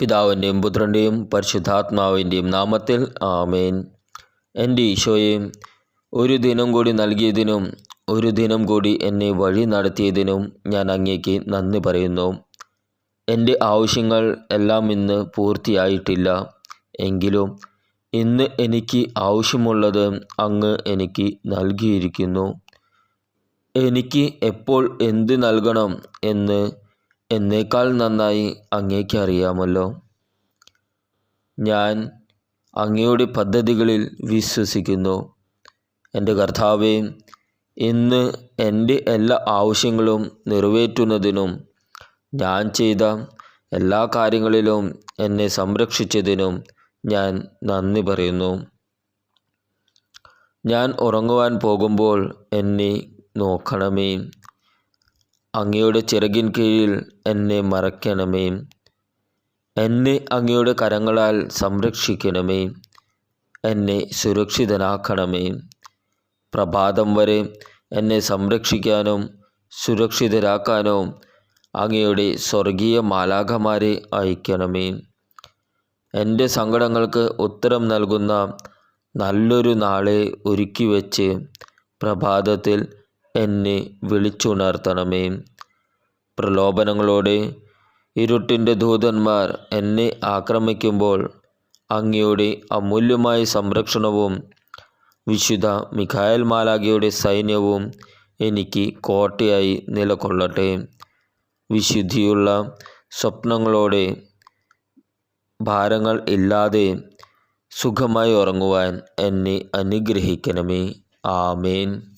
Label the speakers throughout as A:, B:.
A: പിതാവിന്റെയും പുത്രന്റെയും പരിശുദ്ധാത്മാവിന്റെയും നാമത്തിൽ ആമേൻ. എന്റെ ഈശോയെ ഒരു ദിനം കൂടി നൽകിയതിനും ഒരു ദിനം കൂടി എന്നെ വഴി നടത്തിയതിനും ഞാൻ അങ്ങേക്ക് നന്ദി പറയുന്നു. എന്റെ ആവശ്യങ്ങൾ എല്ലാം ഇന്ന് പൂർത്തിയായിട്ടില്ല. എങ്കിലും ഇന്ന് എനിക്ക് ആവശ്യമുള്ളത് അങ്ങ് എനിക്ക് നൽകിയിരിക്കുന്നു. എനിക്ക് എപ്പോൾ എന്ത് നൽകണം എന്ന് എന്നേക്കാൾ നന്നായി അങ്ങേക്ക് അറിയാമല്ലോ. ഞാൻ അങ്ങയുടെ പദ്ധതികളിൽ വിശ്വസിക്കുന്നു. എന്റെ കർത്താവെ ഇന്ന് എന്റെ എല്ലാ ആവശ്യങ്ങളും നിറവേറ്റുന്നതിനും ഞാൻ ചെയ്ത എല്ലാ കാര്യങ്ങളിലും എന്നെ സംരക്ഷിച്ചതിനും ഞാൻ നന്ദി പറയുന്നു. ഞാൻ ഉറങ്ങുവാൻ പോകുമ്പോൾ എന്നെ നോക്കണമേ. അങ്ങയുടെ ചിറകിൻ കീഴിൽ എന്നെ മറയ്ക്കണമേ. എന്നെ അങ്ങയുടെ കരങ്ങളാൽ സംരക്ഷിക്കണമേ. എന്നെ സുരക്ഷിതനാക്കണമേ. പ്രഭാതം വരെ എന്നെ സംരക്ഷിക്കാനും സുരക്ഷിതരാക്കാനോ അങ്ങയുടെ സ്വർഗീയ മാലാഖമാരെ അയക്കണമേ. എന്റെ സങ്കടങ്ങൾക്ക് ഉത്തരം നൽകുന്ന നല്ലൊരു നാളെ ഒരുക്കി വച്ച് പ്രഭാതത്തിൽ എന്നെ വിളിച്ചുണർത്തണമേ. പ്രലോഭനങ്ങളോടെ ഇരുട്ടിന്റെ ദൂതന്മാർ എന്നെ ആക്രമിക്കുമ്പോൾ അങ്ങയുടെ അമൂല്യമായ സംരക്ഷണവും വിശുദ്ധ മിഖായൽ മാലാഖയുടെ സൈന്യവും എനിക്ക് കോട്ടയായി നിലകൊള്ളട്ടെ. വിശുദ്ധിയുള്ള സ്വപ്നങ്ങളോടെ ഭാരങ്ങൾ ഇല്ലാതെ സുഖമായി ഉറങ്ങുവാൻ എന്നെ അനുഗ്രഹിക്കണമേ. ആമേൻ.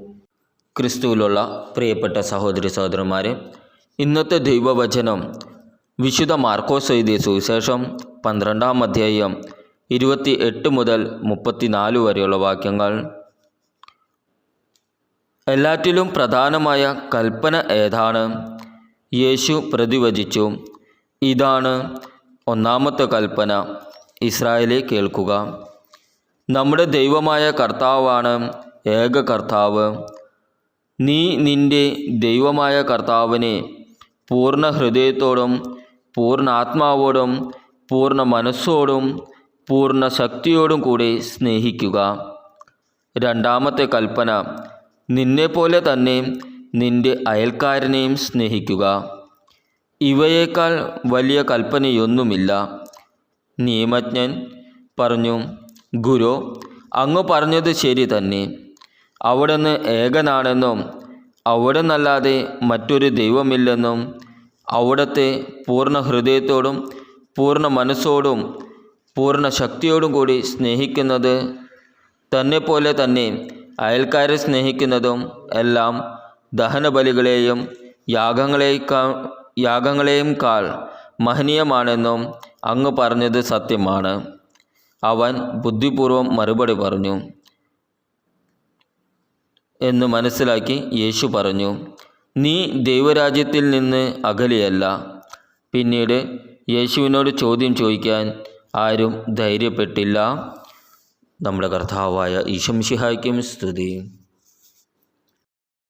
A: ക്രിസ്തുവിലുള്ള പ്രിയപ്പെട്ട സഹോദരി സഹോദരന്മാരെ ഇന്നത്തെ ദൈവവചനം വിശുദ്ധ മാർക്കോസ് എഴുതിയ സുവിശേഷം പന്ത്രണ്ടാം അധ്യായം ഇരുപത്തി എട്ട് മുതൽ മുപ്പത്തിനാല് വരെയുള്ള വാക്യങ്ങൾ. എല്ലാറ്റിലും പ്രധാനമായ കൽപ്പന ഏതാണ്? യേശു പ്രതിവചിച്ചു. ഇതാണ് ഒന്നാമത്തെ കൽപ്പന. ഇസ്രായേലെ കേൾക്കുക. നമ്മുടെ ദൈവമായ കർത്താവാണ് ഏക കർത്താവ്. നീ നിന്റെ ദൈവമായ കർത്താവിനെ പൂർണ ഹൃദയത്തോടും പൂർണ ആത്മാവോടും പൂർണ മനസ്സോടും പൂർണ ശക്തിയോടും കൂടി സ്നേഹിക്കുക. രണ്ടാമത്തെ കൽപ്പന നിന്നെപ്പോലെ തന്നെ നിന്റെ അയൽക്കാരനെയും സ്നേഹിക്കുക. ഇവയേക്കാൾ വലിയ കൽപ്പനയൊന്നുമില്ല. നിയമജ്ഞൻ പറഞ്ഞു ഗുരു അങ്ങ് പറഞ്ഞത് ശരി തന്നെ. അവിടുന്ന് ഏകനാണെന്നും അവിടുന്നല്ലാതെ മറ്റൊരു ദൈവമില്ലെന്നും അവിടത്തെ പൂർണ ഹൃദയത്തോടും പൂർണ മനസ്സോടും പൂർണ ശക്തിയോടും കൂടി സ്നേഹിക്കുന്നത് തന്നെ പോലെ തന്നെ അയൽക്കാരെ സ്നേഹിക്കുന്നതും എല്ലാം ദഹനബലികളെയും യാഗങ്ങളേക്കാൾ യാഗങ്ങളെയും കാൾ മഹനീയമാണെന്നും അങ്ങ് പറഞ്ഞത് സത്യമാണ്. അവൻ ബുദ്ധിപൂർവം മറുപടി പറഞ്ഞു. എന്ന് മനസ്സിലാക്കി യേശു പറഞ്ഞു നീ ദൈവരാജ്യത്തിൽ നിന്ന് അകലെയല്ല. പിന്നീട് യേശുവിനോട് ചോദ്യം ചോദിക്കാൻ ആരും ധൈര്യപ്പെട്ടില്ല. നമ്മുടെ കർത്താവായ ഈശംഷിഹായ്ക്കും സ്തുതി.